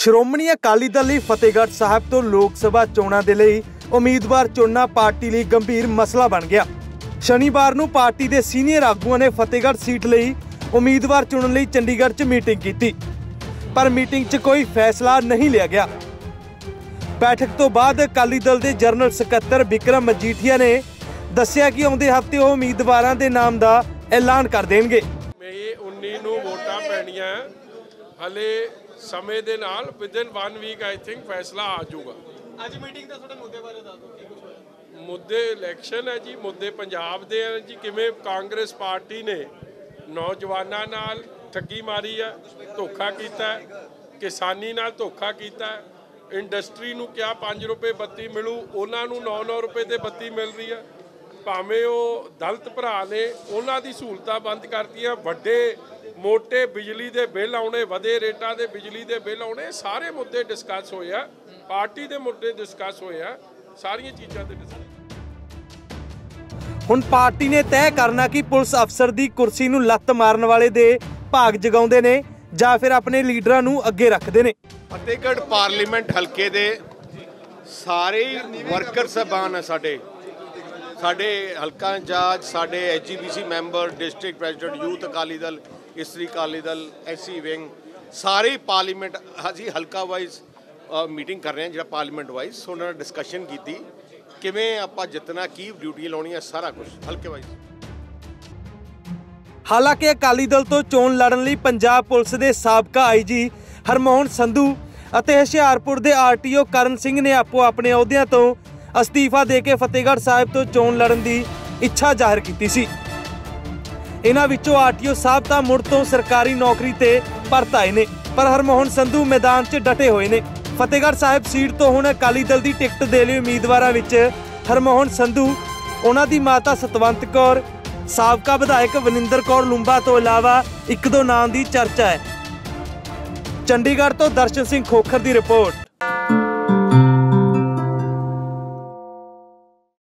ਸ਼੍ਰੋਮਣੀ ਅਕਾਲੀ ਦਲ ਲਈ ਫਤਿਹਗੜ੍ਹ ਸਾਹਿਬ ਤੋਂ ਲੋਕ ਸਭਾ ਚੋਣਾਂ ਦੇ ਲਈ ਉਮੀਦਵਾਰ ਚੁਣਨਾ ਪਾਰਟੀ ਲਈ ਗੰਭੀਰ ਮਸਲਾ ਬਣ ਗਿਆ। ਸ਼ਨੀਵਾਰ ਨੂੰ ਪਾਰਟੀ ਦੇ ਸੀਨੀਅਰ ਆਗੂਆਂ ਨੇ ਫਤਿਹਗੜ੍ਹ ਸੀਟ ਲਈ ਉਮੀਦਵਾਰ ਚੁਣਨ ਲਈ ਚੰਡੀਗੜ੍ਹ 'ਚ ਮੀਟਿੰਗ ਕੀਤੀ, ਪਰ ਮੀਟਿੰਗ 'ਚ ਕੋਈ ਫੈਸਲਾ ਨਹੀਂ ਲਿਆ ਗਿਆ। ਬੈਠਕ ਤੋਂ ਬਾਅਦ ਅਕਾਲੀ ਦਲ ਦੇ ਜਨਰਲ ਸਕੱਤਰ ਵਿਕਰਮ ਮਜੀਠੀਆ ਨੇ ਦੱਸਿਆ ਕਿ ਆਉਂਦੇ ਹਫ਼ਤੇ ਉਹ ਉਮੀਦਵਾਰਾਂ ਦੇ ਨਾਮ ਦਾ ਐਲਾਨ ਕਰ ਦੇਣਗੇ। ਮਈ 19 ਨੂੰ ਵੋਟਾਂ ਪੈਣੀਆਂ। ਹਲੇ ਸਮੇਂ ਦੇ ਨਾਲ ਵਿਦਨ 1 ਵੀਕ ਆਈ ਥਿੰਕ ਫੈਸਲਾ ਆ ਜਾਊਗਾ। ਅੱਜ ਮੀਟਿੰਗ ਦਾ ਤੁਹਾਡੇ ਮੁੱਦੇ ਬਾਰੇ ਦੱਸ ਦਿਓ ਕੀ ਕੁਝ ਹੋਇਆ? ਮੁੱਦੇ ਇਲੈਕਸ਼ਨ ਹੈ ਜੀ ਮੁੱਦੇ ਪੰਜਾਬ ਦੇ ਹੈ ਜੀ ਕਿਵੇਂ ਕਾਂਗਰਸ ਪਾਰਟੀ ਨੇ ਨੌਜਵਾਨਾਂ ਨਾਲ ਠੱਗੀ ਮਾਰੀ ਹੈ ਧੋਖਾ ਕੀਤਾ ਕਿਸਾਨੀ ਨਾਲ ਧੋਖਾ ਕੀਤਾ ਇੰਡਸਟਰੀ ਨੂੰ ਕਿਹਾ 5 ਰੁਪਏ ਬੱਤੀ ਮਿਲੂ ਉਹਨਾਂ ਨੂੰ 9-9 ਰੁਪਏ ਤੇ ਬੱਤੀ ਮਿਲ ਰਹੀ ਹੈ। ਭਾਵੇਂ ਉਹ ਦਲਿਤ ਭਰਾ ਨੇ ਉਹਨਾਂ ਦੀ ਸਹੂਲਤਾਂ ਬੰਦ ਕਰਤੀਆਂ ਵੱਡੇ ਮੋٹے ਬਿਜਲੀ ਦੇ ਬਿੱਲ ਆਉਣੇ ਵਧੇ ਰੇਟਾਂ ਦੇ ਬਿਜਲੀ ਦੇ ਬਿੱਲ ਆਉਣੇ ਸਾਰੇ ਮੁੱਦੇ ਡਿਸਕਸ ਹੋਏ ਆ। ਪਾਰਟੀ ਦੇ ਮੁੱਦੇ ਡਿਸਕਸ ਹੋਏ ਆ। ਸਾਰੀਆਂ ਚੀਜ਼ਾਂ ਤੇ ਡਿਸਕਸ ਹੁਣ ਪਾਰਟੀ ਨੇ ਤੈਅ ਕਰਨਾ ਕਿ ਪੁਲਿਸ ਅਫਸਰ ਦੀ ਕੁਰਸੀ ਨੂੰ ਲੱਤ ਮਾਰਨ ਵਾਲੇ ਦੇ ਭਾਗ ਜਗਾਉਂਦੇ ਨੇ ਜਾਂ ਫਿਰ ਆਪਣੇ ਲੀਡਰਾਂ ਨੂੰ ਅੱਗੇ ਰੱਖਦੇ ਨੇ। ਫਤਿਹਗੜ੍ਹ ਪਾਰਲੀਮੈਂਟ ਹਲਕੇ ਦੇ ਸਾਰੇ ਹੀ ਵਰਕਰ ਸਹਿਬਾਨ ਆ ਸਾਡੇ। ਸਾਡੇ ਹਲਕਾ ਇੰਚਾਰਜ ਸਾਡੇ SGPC member district president youth Akali Dal ਇਸਤਰੀ ਅਕਾਲੀ ਦਲ, ਐਸਸੀ ਵਿੰਗ, ਸਾਰੇ ਪਾਰਲੀਮੈਂਟ, ਅਸੀਂ ਹਲਕਾ ਵਾਈਜ਼ ਮੀਟਿੰਗ ਕਰ ਰਹੇ ਹਾਂ ਜਿਹੜਾ ਪਾਰਲੀਮੈਂਟ ਵਾਈਜ਼। ਉਹਨਾਂ ਨਾਲ ਡਿਸਕਸ਼ਨ ਕੀਤੀ, ਕਿਵੇਂ ਆਪਾਂ ਜਿੱਤਣਾ, ਕੀ ਡਿਊਟੀ ਲਾਉਣੀ ਸਾਰਾ ਕੁਝ ਹਲਕੇ ਵਾਈਜ਼। ਹਾਲਾਂਕਿ ਅਕਾਲੀ ਦਲ ਤੋਂ ਚੋਣ ਲੜਨ ਲਈ ਪੰਜਾਬ ਪੁਲਿਸ ਦੇ ਸਾਬਕਾ ਆਈਜੀ ਹਰਮੋਹਨ ਸੰਧੂ ਅਤੇ ਹੁਸ਼ਿਆਰਪੁਰ ਦੇ ਆਰਟੀਓ ਕਰਨ ਸਿੰਘ ਨੇ ਆਪੋ ਆਪਣੇ ਅਹੁਦਿਆਂ ਤੋਂ ਅਸਤੀਫਾ ਦੇ ਕੇ ਫਤਿਹਗੜ੍ਹ ਸਾਹਿਬ ਤੋਂ ਚੋਣ ਲੜਨ ਦੀ ਇੱਛਾ ਜ਼ਾਹਿਰ ਕੀਤੀ ਸੀ। ਇਹਨਾਂ ਵਿੱਚੋਂ ਆਰਟੀਓ ਸਾਹਿਬ ਤਾਂ ਮੁੜ ਤੋਂ ਸਰਕਾਰੀ ਨੌਕਰੀ ਤੇ ਪਰਤ ਆਏ ਨੇ, ਪਰ ਹਰਮੋਹਨ ਸੰਧੂ ਮੈਦਾਨ 'ਚ ਡਟੇ ਹੋਏ ਨੇ। ਫਤਿਹਗੜ੍ਹ ਸਾਹਿਬ ਸੀਟ ਤੋਂ ਹੁਣ ਅਕਾਲੀ ਦਲ ਦੀ ਟਿਕਟ ਦੇ ਲਈ ਉਮੀਦਵਾਰਾਂ ਵਿੱਚ ਹਰਮੋਹਨ ਸੰਧੂ, ਉਹਨਾਂ ਦੀ ਮਾਤਾ ਸਤਵੰਤ ਕੌਰ, ਸਾਬਕਾ ਵਿਧਾਇਕ ਵਨਿੰਦਰ ਕੌਰ ਲੁੰਬਾ ਤੋਂ ਇਲਾਵਾ ਇੱਕ ਦੋ ਨਾਂ ਦੀ ਚਰਚਾ ਹੈ। ਚੰਡੀਗੜ੍ਹ ਤੋਂ ਦਰਸ਼ਨ ਸਿੰਘ ਖੋਖਰ ਦੀ ਰਿਪੋਰਟ।